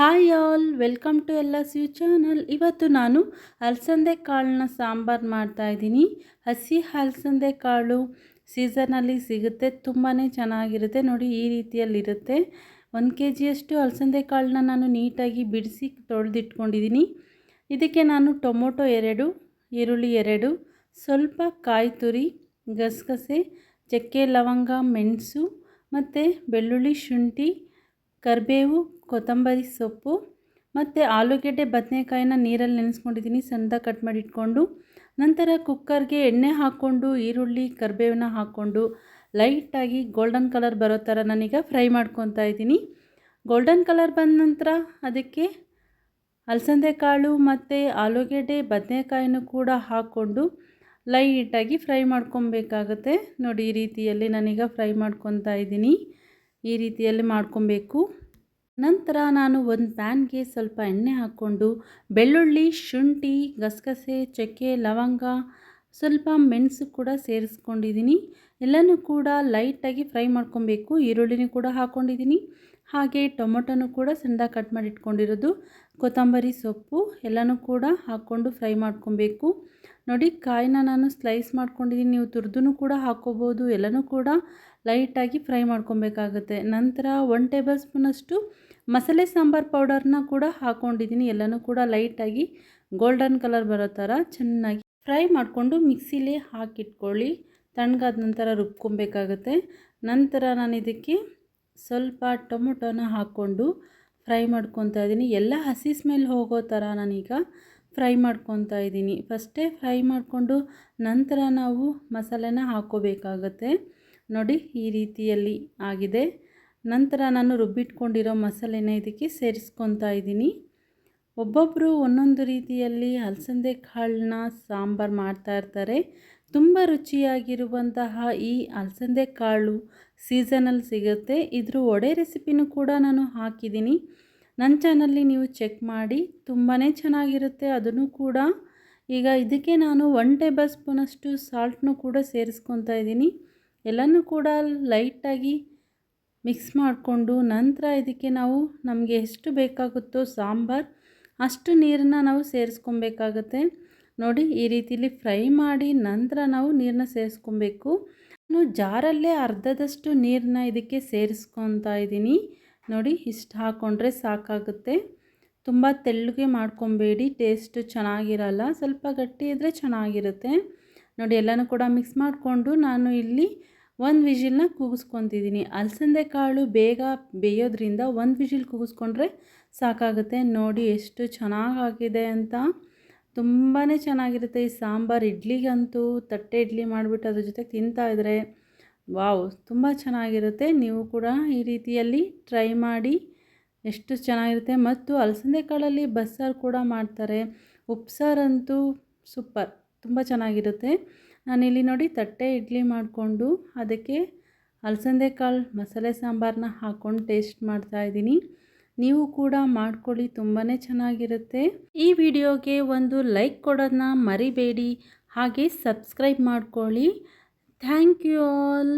Hi all, welcome to ಎಲ್ಲ ಸ್ಯೂ channel. ಇವತ್ತು ನಾನು ಅಲಸಂದೆ ಕಾಳನ್ನ ಸಾಂಬಾರು ಮಾಡ್ತಾಯಿದ್ದೀನಿ ಹಸಿ ಅಲಸಂದೆ ಕಾಳು ಸೀಸನಲ್ಲಿ ಸಿಗುತ್ತೆ ತುಂಬಾ ಚೆನ್ನಾಗಿರುತ್ತೆ. ನೋಡಿ, ಈ ರೀತಿಯಲ್ಲಿರುತ್ತೆ. ಒಂದು ಕೆ ಜಿಯಷ್ಟು ಅಲಸಂದೆ ಕಾಳನ್ನ ನಾನು ನೀಟಾಗಿ ಬಿಡಿಸಿ ತೊಳೆದಿಟ್ಕೊಂಡಿದ್ದೀನಿ. ಇದಕ್ಕೆ ನಾನು ಟೊಮೊಟೊ ಎರಡು, ಈರುಳ್ಳಿ ಎರಡು, ಸ್ವಲ್ಪ ಕಾಯಿ ತುರಿ, ಗಸಗಸೆ, ಚಕ್ಕೆ ಲವಂಗ, ಮೆಣಸು ಮತ್ತು ಬೆಳ್ಳುಳ್ಳಿ ಶುಂಠಿ ಕರಿಬೇವು, ಕೊತ್ತಂಬರಿ ಸೊಪ್ಪು ಮತ್ತು ಆಲೂಗೆಡ್ಡೆ, ಬದನೆಕಾಯಿನ ನೀರಲ್ಲಿ ನೆನೆಸ್ಕೊಂಡಿದ್ದೀನಿ. ಸಣ್ಣದಾಗಿ ಕಟ್ ಮಾಡಿ ಇಟ್ಕೊಂಡು ನಂತರ ಕುಕ್ಕರ್ಗೆ ಎಣ್ಣೆ ಹಾಕ್ಕೊಂಡು ಈರುಳ್ಳಿ, ಕರಿಬೇವನ್ನ ಹಾಕ್ಕೊಂಡು ಲೈಟಾಗಿ ಗೋಲ್ಡನ್ ಕಲರ್ ಬರೋ ಥರ ನಾನೀಗ ಫ್ರೈ ಮಾಡ್ಕೊತಾ ಇದ್ದೀನಿ. ಗೋಲ್ಡನ್ ಕಲರ್ ಬಂದ ನಂತರ ಅದಕ್ಕೆ ಅಲಸಂದೆ ಕಾಳು ಮತ್ತು ಆಲೂಗೆಡ್ಡೆ, ಬದನೆಕಾಯಿನೂ ಕೂಡ ಹಾಕ್ಕೊಂಡು ಲೈಟಾಗಿ ಫ್ರೈ ಮಾಡ್ಕೊಬೇಕಾಗತ್ತೆ. ನೋಡಿ ಈ ರೀತಿಯಲ್ಲಿ ನಾನೀಗ ಫ್ರೈ ಮಾಡ್ಕೊತಾ ಇದ್ದೀನಿ. ಈ ರೀತಿಯಲ್ಲಿ ಮಾಡ್ಕೊಬೇಕು. ನಂತರ ನಾನು ಒಂದು ಪ್ಯಾನ್ಗೆ ಸ್ವಲ್ಪ ಎಣ್ಣೆ ಹಾಕ್ಕೊಂಡು ಬೆಳ್ಳುಳ್ಳಿ, ಶುಂಠಿ, ಗಸಗಸೆ, ಚಕ್ಕೆ, ಲವಂಗ ಸ್ವಲ್ಪ ಮೆಣಸು ಕೂಡ ಸೇರಿಸ್ಕೊಂಡಿದ್ದೀನಿ. ಎಲ್ಲನೂ ಕೂಡ ಲೈಟಾಗಿ ಫ್ರೈ ಮಾಡ್ಕೊಬೇಕು. ಈರುಳ್ಳಿನೂ ಕೂಡ ಹಾಕ್ಕೊಂಡಿದ್ದೀನಿ ಹಾಗೆ ಟೊಮೊಟೊನೂ ಕೂಡ ಸಣ್ಣದಾಗಿ ಕಟ್ ಮಾಡಿ ಇಟ್ಕೊಂಡಿರೋದು. ಕೊತ್ತಂಬರಿ ಸೊಪ್ಪು ಎಲ್ಲನೂ ಕೂಡ ಹಾಕ್ಕೊಂಡು ಫ್ರೈ ಮಾಡ್ಕೊಬೇಕು. ನೋಡಿ ಕಾಯಿನ ನಾನು ಸ್ಲೈಸ್ ಮಾಡ್ಕೊಂಡಿದ್ದೀನಿ. ನೀವು ತುರಿದು ಕೂಡ ಹಾಕ್ಕೋಬೋದು. ಎಲ್ಲನೂ ಕೂಡ ಲೈಟಾಗಿ ಫ್ರೈ ಮಾಡ್ಕೊಬೇಕಾಗುತ್ತೆ. ನಂತರ ಒನ್ ಟೇಬಲ್ ಸ್ಪೂನಷ್ಟು ಮಸಾಲೆ ಸಾಂಬಾರು ಪೌಡರ್ನ ಕೂಡ ಹಾಕ್ಕೊಂಡಿದ್ದೀನಿ. ಎಲ್ಲನೂ ಕೂಡ ಲೈಟಾಗಿ ಗೋಲ್ಡನ್ ಕಲರ್ ಬರೋ ಥರ ಚೆನ್ನಾಗಿ ಫ್ರೈ ಮಾಡಿಕೊಂಡು ಮಿಕ್ಸಿಲೇ ಹಾಕಿಟ್ಕೊಳ್ಳಿ. ತಣ್ಣಗಾದ ನಂತರ ರುಬ್ಕೊಬೇಕಾಗತ್ತೆ. ನಂತರ ನಾನು ಇದಕ್ಕೆ ಸ್ವಲ್ಪ ಟೊಮೊಟೊನ ಹಾಕ್ಕೊಂಡು ಫ್ರೈ ಮಾಡ್ಕೊತಾ ಇದ್ದೀನಿ. ಎಲ್ಲ ಹಸಿ ಸ್ಮೆಲ್ ಹೋಗೋ ಥರ ನಾನೀಗ ಫ್ರೈ ಮಾಡ್ಕೊತಾ ಇದ್ದೀನಿ. ಫಸ್ಟೇ ಫ್ರೈ ಮಾಡಿಕೊಂಡು ನಂತರ ನಾವು ಮಸಾಲೆನ ಹಾಕ್ಕೋಬೇಕಾಗತ್ತೆ ನೋಡಿ ಈ ರೀತಿಯಲ್ಲಿ ಆಗಿದೆ. ನಂತರ ನಾನು ರುಬ್ಬಿಟ್ಕೊಂಡಿರೋ ಮಸಾಲೆನ ಇದಕ್ಕೆ ಸೇರಿಸ್ಕೊತಾ ಇದ್ದೀನಿ. ಒಬ್ಬೊಬ್ಬರು ಒಂದೊಂದು ರೀತಿಯಲ್ಲಿ ಅಲಸಂದೆ ಕಾಳನ್ನ ಸಾಂಬಾರು ಮಾಡ್ತಾ ಇರ್ತಾರೆ. ತುಂಬ ರುಚಿಯಾಗಿರುವಂತಹ ಈ ಅಲಸಂದೆ ಕಾಳು ಸೀಸನಲ್ಲಿ ಸಿಗುತ್ತೆ. ಇದ್ರ ಒಡೆ ರೆಸಿಪಿನೂ ಕೂಡ ನಾನು ಹಾಕಿದ್ದೀನಿ. ನನ್ನ ಚಾನಲ್ಲಿ ನೀವು ಚೆಕ್ ಮಾಡಿ ತುಂಬಾ ಚೆನ್ನಾಗಿರುತ್ತೆ ಅದನ್ನು ಕೂಡ. ಈಗ ಇದಕ್ಕೆ ನಾನು ಒನ್ ಟೇಬಲ್ ಸ್ಪೂನಷ್ಟು ಸಾಲ್ಟ್ನೂ ಕೂಡ ಸೇರಿಸ್ಕೊತಾ ಇದ್ದೀನಿ. ಎಲ್ಲನೂ ಕೂಡ ಲೈಟಾಗಿ ಮಿಕ್ಸ್ ಮಾಡಿಕೊಂಡು ನಂತರ ಇದಕ್ಕೆ ನಾವು ನಮಗೆ ಎಷ್ಟು ಬೇಕಾಗುತ್ತೋ ಸಾಂಬಾರು ಅಷ್ಟು ನೀರನ್ನ ನಾವು ಸೇರಿಸ್ಕೊಬೇಕಾಗತ್ತೆ. ನೋಡಿ, ಈ ರೀತಿಲಿ ಫ್ರೈ ಮಾಡಿ ನಂತರ ನಾವು ನೀರನ್ನ ಸೇರಿಸ್ಕೊಬೇಕು. ನಾನು ಜಾರಲ್ಲೇ ಅರ್ಧದಷ್ಟು ನೀರನ್ನ ಇದಕ್ಕೆ ಸೇರಿಸ್ಕೊತಾ ಇದ್ದೀನಿ. ನೋಡಿ, ಇಷ್ಟು ಹಾಕ್ಕೊಂಡ್ರೆ ಸಾಕಾಗುತ್ತೆ. ತುಂಬ ತೆಳ್ಳಗೆ ಮಾಡ್ಕೊಬೇಡಿ, ಟೇಸ್ಟು ಚೆನ್ನಾಗಿರಲ್ಲ. ಸ್ವಲ್ಪ ಗಟ್ಟಿ ಇದ್ದರೆ ಚೆನ್ನಾಗಿರುತ್ತೆ. ನೋಡಿ, ಎಲ್ಲನೂ ಕೂಡ ಮಿಕ್ಸ್ ಮಾಡಿಕೊಂಡು ನಾನು ಇಲ್ಲಿ ಒಂದು ವಿಜಿಲ್ನ ಕೂಗಿಸ್ಕೊತಿದ್ದೀನಿ. ಅಲಸಂದೆ ಕಾಳು ಬೇಗ ಬೇಯೋದ್ರಿಂದ ಒಂದು ವಿಜಿಲ್ ಕೂಗಿಸ್ಕೊಂಡ್ರೆ ಸಾಕಾಗುತ್ತೆ. ನೋಡಿ, ಎಷ್ಟು ಚೆನ್ನಾಗಾಗಿದೆ ಅಂತ. ತುಂಬಾ ಚೆನ್ನಾಗಿರುತ್ತೆ. ಈ ಸಾಂಬಾರು ಇಡ್ಲಿಗಂತೂ ತಟ್ಟೆ ಇಡ್ಲಿ ಮಾಡಿಬಿಟ್ಟು ಅದ್ರ ಜೊತೆ ಇದ್ದರೆ ವಾವ್, ತುಂಬ ಚೆನ್ನಾಗಿರುತ್ತೆ. ನೀವು ಕೂಡ ಈ ರೀತಿಯಲ್ಲಿ ಟ್ರೈ ಮಾಡಿ. ಎಷ್ಟು ಚೆನ್ನಾಗಿರುತ್ತೆ. ಮತ್ತು ಅಲಸಂದೆ ಕಾಳಲ್ಲಿ ಬಸ್ಸಾರು ಕೂಡ ಮಾಡ್ತಾರೆ. ಉಪ್ಸಾರಂತೂ ಸೂಪರ್, ತುಂಬ ಚೆನ್ನಾಗಿರುತ್ತೆ. ನಾನಿಲ್ಲಿ ನೋಡಿ ತಟ್ಟೆ ಇಡ್ಲಿ ಮಾಡಿಕೊಂಡು ಅದಕ್ಕೆ ಅಲಸಂದೆ ಕಾಳು ಮಸಾಲೆ ಸಾಂಬಾರನ್ನ ಹಾಕ್ಕೊಂಡು ಟೇಸ್ಟ್ ಮಾಡ್ತಾಯಿದ್ದೀನಿ ನೀವು ಕೂಡ ಮಾಡ್ಕೊಳ್ಳಿ ತುಂಬಾ ಚೆನ್ನಾಗಿರುತ್ತೆ. ಈ ವಿಡಿಯೋಗೆ ಒಂದು ಲೈಕ್ ಕೊಡೋದನ್ನ ಮರಿಬೇಡಿ, ಹಾಗೆ ಸಬ್ಸ್ಕ್ರೈಬ್ ಮಾಡ್ಕೊಳ್ಳಿ. Thank you all.